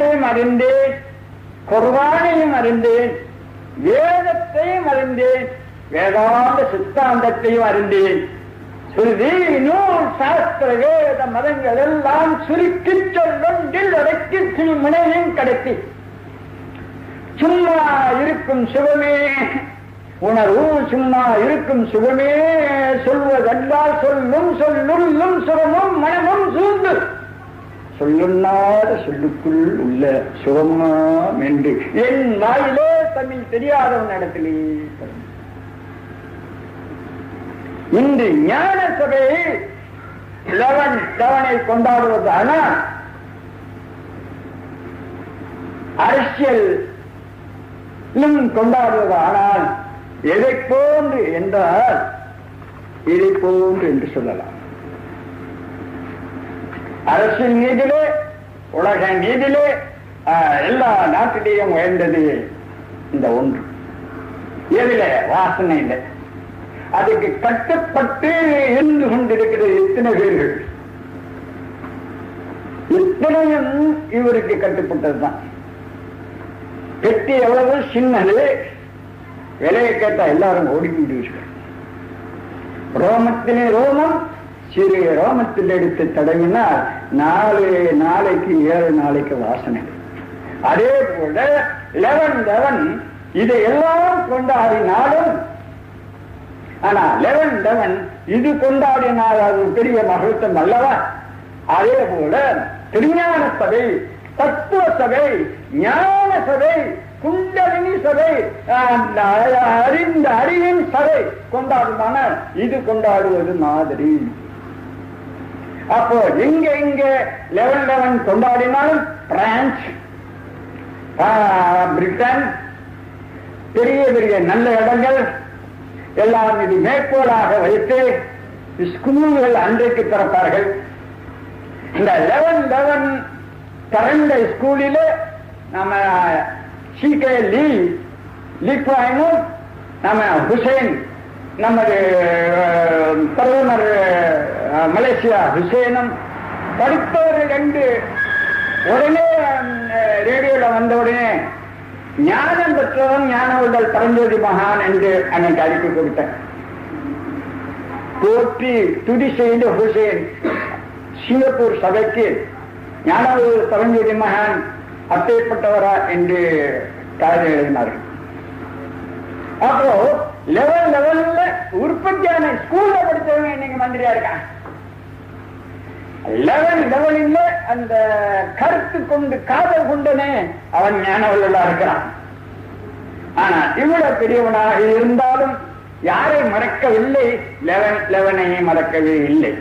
வேதத்தையும் அறிந்தேன் குர்வானையும் அறிந்தேன் வேதத்தையும் அறிந்தேன் வேதாந்த சித்தாந்தத்தையும் அறிந்தேன். சுருதி நூல் சாஸ்திர வேத மதங்கள் எல்லாம் சுருக்கி சொல்லொன்றில் அடக்கி முனையும் கடத்தி. சும்மா இருக்கும் சுகமே உணர்வு சும்மா இருக்கும் சுகமே சொல்வதென்றால் சொல்லும் சொல்லுள்ளும் சுகமும் மனமும் சூழ்ந்து சொல்லுண்ணாத சொல்லுக்குள் உள்ள சுகமாம் என்று என் வாயிலே தமிழ் தெரியாதவன் இடத்திலே இன்று ஞான சபையை லவன் தவனை கொண்டாடுவது ஆனால் அரசியல் கொண்டாடுவது ஆனால் எதை போன்று என்றால் இதை போன்று என்று சொல்லலாம். அரசின் நீதிலே உலக நீதிலே ஆஹ், எல்லா நாட்டிலேயும் உயர்ந்தது இந்த ஒன்று. எதில வாசனை இல்லை. அதுக்கு கட்டுப்பட்டு இருந்து கொண்டிருக்கிறது எத்தனை பேர்கள். இத்தனையும் இவருக்கு கட்டுப்பட்டதுதான் பெட்டி எவ்வளவு சின்னது. விலையை கேட்டா எல்லாரும் ஓடி விடுவீர்கள் ரோமத்திலே ரோமம் சிறு ரோமத்தில் எடுத்து தடவினால் நாலு நாளைக்கு ஏழு நாளைக்கு வாசனை. அதே போல லெவன் லெவன் இதை எல்லாம் கொண்டாடினாலும் ஆனா லெவன் லெவன் இது கொண்டாடினால் அது பெரிய மகத்துவம் அல்லவா? அதே போல திருஞான சபை தத்துவ சபை ஞான சபை குண்டலினி சபை அறிந்த அறிவின் சபை கொண்டாடுமான இது கொண்டாடுவது மாதிரி. அப்போ எங்க எங்க லெவன் லெவன் கொண்டாடினாலும் பிரான்ஸ் பிரிட்டன் பெரிய பெரிய நல்ல இடங்கள் எல்லாம் இது மேற்கோளாக வைத்து ஸ்கூல்கள் அன்றைக்கு திறப்பார்கள். இந்த லெவன் லெவன் திறந்த ஸ்கூலில் நம்ம சிகே லீ லீக் நம்ம ஹுசைன் நமது பிரதமர் மலேசியா ஹுசேனும் படித்தவர் ரெண்டு. உடனே ரேடியோல வந்த உடனே ஞானம் பெற்றவன் ஞான உடல் பரஞ்சோதி மகான் என்று அன்னைக்கு அறிக்கை கொடுத்தேன். போற்றி துதி செய்த ஹுசேன் சிங்கப்பூர் சபைக்கு ஞான உடல் பரஞ்சோதி மகான் அப்பேற்பட்டவரா என்று கதை எழுதினார்கள். அப்போ லெவல் லெவல் உற்பத்தியான ஸ்கூல்ல படித்தவங்க இன்னைக்கு மந்திரியா இருக்கான். லெவல் லெவலில் அந்த கருத்து கொண்டு காதல் கொண்டனே அவன் ஞானவல்லா இருக்கிறான். ஆனா இவ்வளவு பெரியவனாக இருந்தாலும் யாரை மறக்கவில்லை? லெவன் லெவனையை மறக்கவே இல்லை.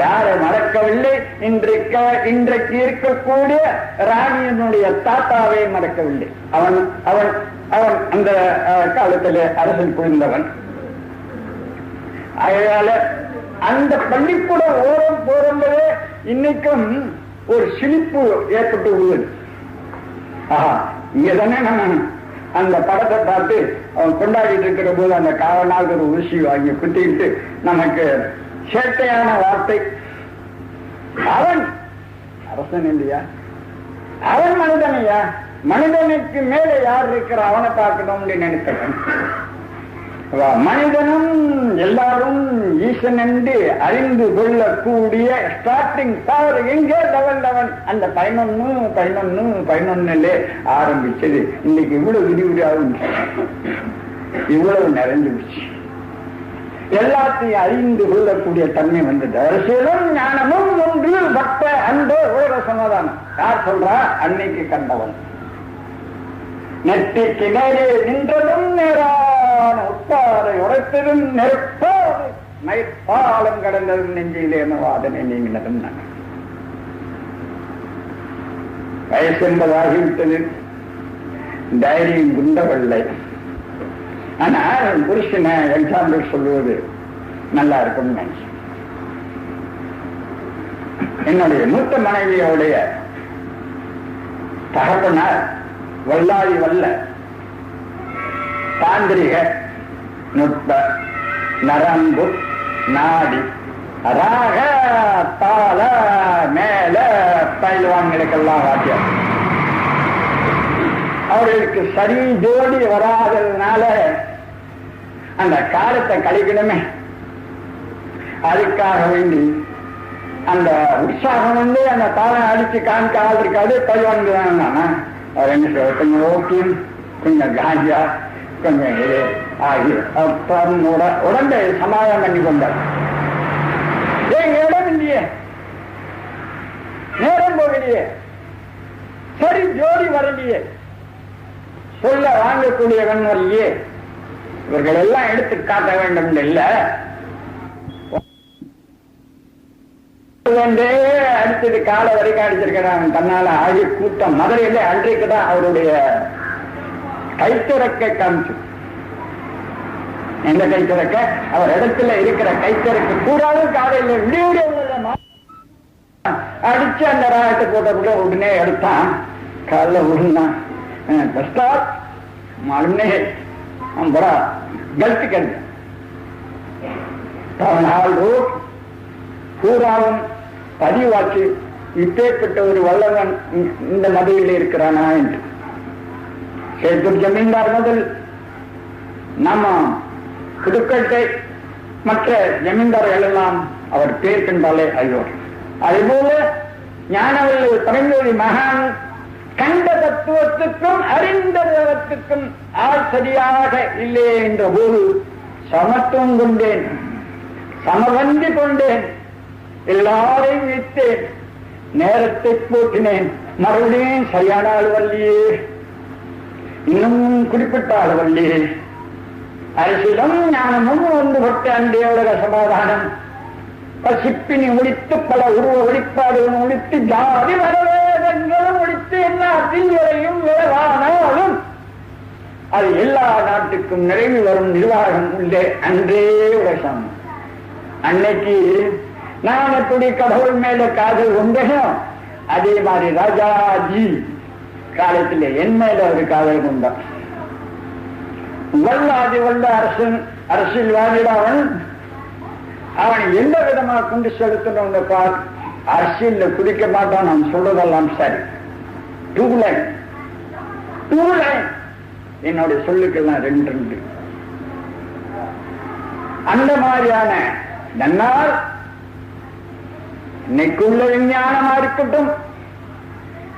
யாரை மறக்கவில்லை? இன்றைக்கு இன்றைக்கு இருக்கக்கூடிய ராணியனுடைய தாத்தாவை மறக்கவில்லை. அவன் அவன் அவன் அந்த காலத்தில் அரசன் புரிந்தவன். அதனால அந்த பள்ளிக்கூட ஓரம் போகும்போதே இன்னைக்கும் ஒரு சிலிப்பு ஏற்பட்டு உள்ளது ஆஹா இங்க தானே அந்த படத்தை பார்த்து அவன் கொண்டாடிட்டு இருக்கிற போது அந்த காவலாக ஒரு ஊசி வாங்கி குத்திக்கிட்டு நமக்கு சேட்டையான வார்த்தை. அவன் அரசன் இல்லையா? அவன் மனிதனையா மனிதனுக்கு மேலே யார் இருக்கிற அவனை பார்க்கணும்னு நினைத்தவன். மனிதனும் எல்லாரும் ஈசன் என்று அறிந்து கொள்ளக்கூடிய ஸ்டார்டிங் பவர் எங்கே? லெவல் அந்த பதினொன்னு பதினொன்னு பதினொன்னுல ஆரம்பிச்சது. இன்னைக்கு இவ்வளவு விரிவிரியாகும் இவ்வளவு நிறைஞ்சிருச்சு. எல்லாத்தையும் அறிந்து கொள்ளக்கூடிய தன்மை வந்தது. அரசியலும் ஞானமும் ஒன்று பக்த அன்பு ஓர சமாதானம். யார் சொல்றா? அன்னைக்கு கண்டவன். நெற்றிக்கு நேரே நின்றதும் நேரான உப்பாரை உடைத்ததும் நெருப்பாது நைப்பாலம் கடந்ததும் நெஞ்சிலே வாதனை நீங்கினதும் நான். வயசு என்பதாகிவிட்டது தைரியம் குண்டவில்லை ஆனால் புருஷனை எக்ஸாம்பிள் சொல்லுவது நல்லா இருக்கும் நினைச்சேன் என்னுடைய மூத்த மனைவியோடைய தகப்பனார் வல்லாதி வல்ல தாந்திரிக நுட்ப நரம்பு நாடி ராக தாள மேல பயில்வான்களுக்கெல்லாம் வாக்கியம். அவர்களுக்கு சரி ஜோடி வராததுனால அந்த காலத்தை கழிக்கணுமே. அதுக்காக வேண்டி அந்த உற்சாகம் வந்து அந்த தாளம் அடிச்சு காமிக்க ஆள் இருக்காது பையன் என்ன சொல்ல கொஞ்சம் ஓகே கொஞ்சம் காஞ்சா கொஞ்சம் இது ஆகி அப்புறம் உடம்பை சமாதானம் பண்ணி கொண்டார். ஏன் இடம் இல்லையே நேரம் போகலையே. சரி ஜோடி வரலையே. சொல்ல வாங்கக்கூடியவன் வரலையே இவர்கள் எல்லாம் எடுத்து காட்ட வேண்டும் இல்லை. அடுத்தது அடிச்சது காலை வரைக்கும் அடிச்சிருக்கிறான் தன்னால ஆகி கூட்டம் மதுரையில அன்றைக்கு தான் அவருடைய கைத்திறக்கை காமிச்சு. எந்த கைத்திறக்க? அவர் இடத்துல இருக்கிற கைத்திறக்க கூடாது காலையில விடிய அடிச்சு அந்த ராகத்தை போட்டப்பட உடனே எடுத்தான். காலைல விழுந்தான் பெஸ்டா மண்ணே அம்பரா கல்த்து கண்டு அவனால் ரோட் பூராவும் பதிவாச்சு இப்பேற்பட்ட ஒரு வல்லவன் இந்த- இந்த மதுரையில் இருக்கிறானா என்று. சேத்தூர் ஜமீன்தார் முதல் நம்ம புதுக்கட்டை மற்ற ஜமீன்தார்கள் எல்லாம் அவர் பேர் கண்டாலே அறிவார். அதுபோல ஞானவல்லி பரஞ்சோதி மகான் கண்ட தத்துவத்துக்கும் அறிந்த தத்துவத்துக்கும் ஆள் சரியாக இல்லை என்ற போது சமத்துவம் கொண்டேன் சமவந்தி கொண்டேன் எல்லாரையும் விட்டேன் நேரத்தை போற்றினேன் மறுபடியும் சரியான ஆள் இன்னும் குறிப்பிட்ட ஆள் வரலையே அரசியலும் ஞானமும் ஒன்றுபட்ட அன்றையோட சமாதானம். பசிப்பினி ஒழித்து பல உருவ வெளிப்பாடுகளும் ஒழித்து ஜாதி வரவேதங்களும் ஒழித்து எல்லா தீங்களையும் விளைவானாலும் அது எல்லா நாட்டுக்கும் நிறைவு வரும் நிர்வாகம் உள்ளே அன்றே உலகம். அன்னைக்கு நான் எப்படி கடவுள் மேல காதல் கொண்டேனோ? அதே மாதிரி ராஜாஜி காலத்தில் என் மேல ஒரு காதல் கொண்டான் வல்லாதி வல்ல அரசன் அரசியல்வாதிடாவன் அவன் எந்த விதமா கொண்டு செலுத்தணும் பார் அரசியல் குடிக்க மாட்டான் நான் சொல்றதெல்லாம் சரி. டூலை டூலை என்னுடைய சொல்லுக்கெல்லாம் ரெண்டு ரெண்டு. அந்த மாதிரியான நன்னால் இன்னைக்குள்ள விஞ்ஞானமா இருக்கட்டும்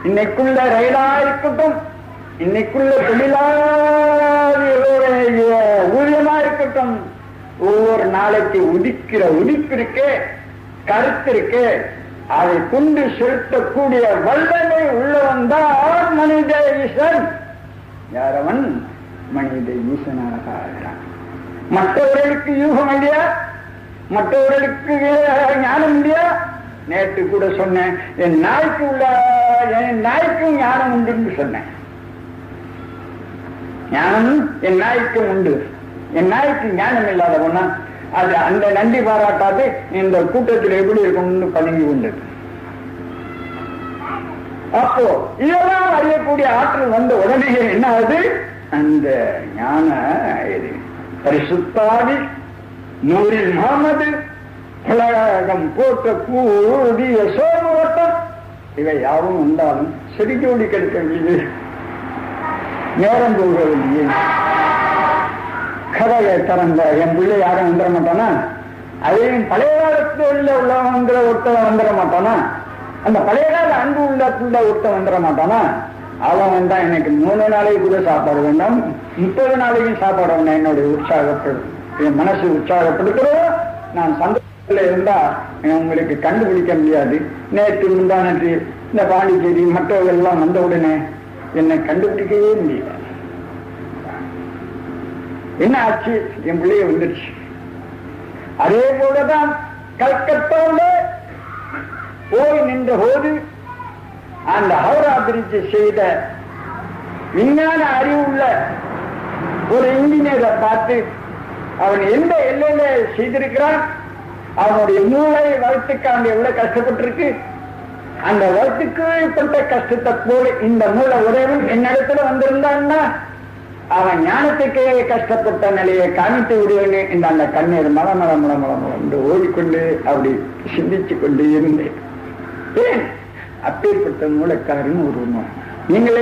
இன்னைக்குள்ள ரயிலா இருக்கட்டும் இன்னைக்குள்ள தொழிலாளிகளுடைய ஊழியமா இருக்கட்டும் ஒவ்வொரு நாளைக்கு உதிக்கிற உதிப்பு இருக்கே கருத்து இருக்கே அதை கொண்டு செலுத்தக்கூடிய வல்லமை உள்ளவன் தான் மனித ஈசன் யாரவன்? மனித ஈசனாக ஆகிறான். மற்றவர்களுக்கு யூகம் இல்லையா? மற்றவர்களுக்கு ஞானம் இல்லையா? நேற்று கூட சொன்னேன் என் நாய்க்கு உள்ள என் நாய்க்கும் ஞானம் உண்டுன்னு சொன்னேன். ஞானம் என் நாய்க்கும் உண்டு. என் நாய்க்கு ஞானம் இல்லாதவனா அது அந்த நன்றி பாராட்டாது இந்த கூட்டத்தில் எப்படி இருக்கும்னு பதுங்கி கொண்டது அப்போ இதெல்லாம் அறியக்கூடிய ஆற்றல் வந்த உடனே என்ன ஆகுது அந்த ஞான இது. பரிசுத்தாவி நூறில் முகமது உலகம் போட்ட கூடிய சோமவட்டம் இவை யாவும் வந்தாலும் செடிக்கோடி கிடைக்கவில்லை நேரம் போகவில்லையே கதையை திறந்த என் பிள்ளை யாரும் வந்துட மாட்டானா? அதையும் பழைய காலத்துல உள்ள வந்துட ஒருத்தன் வந்துட மாட்டானா? அந்த பழைய கால அன்பு உள்ள ஒருத்தன் வந்துட மாட்டானா? அவன் வந்தா எனக்கு மூணு நாளைக்கு கூட சாப்பாடு வேண்டாம் முப்பது நாளைக்கும் சாப்பாடு வேண்டாம் என்னுடைய உற்சாகப்படும் என் மனசு உற்சாகப்படுத்துறோம் நான் சந்தோஷம் இருந்தா உங்களுக்கு கண்டுபிடிக்க முடியாது. நேற்று முந்தானத்து இந்த பாண்டிச்சேரி மற்றவர்கள் எல்லாம் வந்த உடனே என்னை கண்டுபிடிக்கவே முடியல. என்ன ஆச்சு? என் பிள்ளைய வந்துருச்சு. அதே போலதான் கல்கத்தாவில் போய் நின்ற போது அந்த ஹவுரா பிரிட்ஜ் செய்த விஞ்ஞான அறிவுள்ள ஒரு இன்ஜினியரை பார்த்து அவன் எந்த எல்லையில செய்திருக்கிறான்? அவனுடைய மூளை வளர்த்துக்காண்டி எவ்வளவு கஷ்டப்பட்டிருக்கு? அந்த வளர்த்துக்கு பட்ட கஷ்டத்தை போல இந்த மூளை உதயவன் என்னிடத்துல வந்திருந்தான்னா அவன் ஞானத்துக்கே கஷ்டப்பட்ட நிலையை காமித்து விடுவேன்னு இந்த அந்த கண்ணீர் மல மல மல மல என்று ஓடிக்கொண்டு அப்படி சிந்திச்சு கொண்டு இருந்தேன். ஏன்? அப்பேற்பட்ட மூளைக்காரன் ஒரு நீங்கள்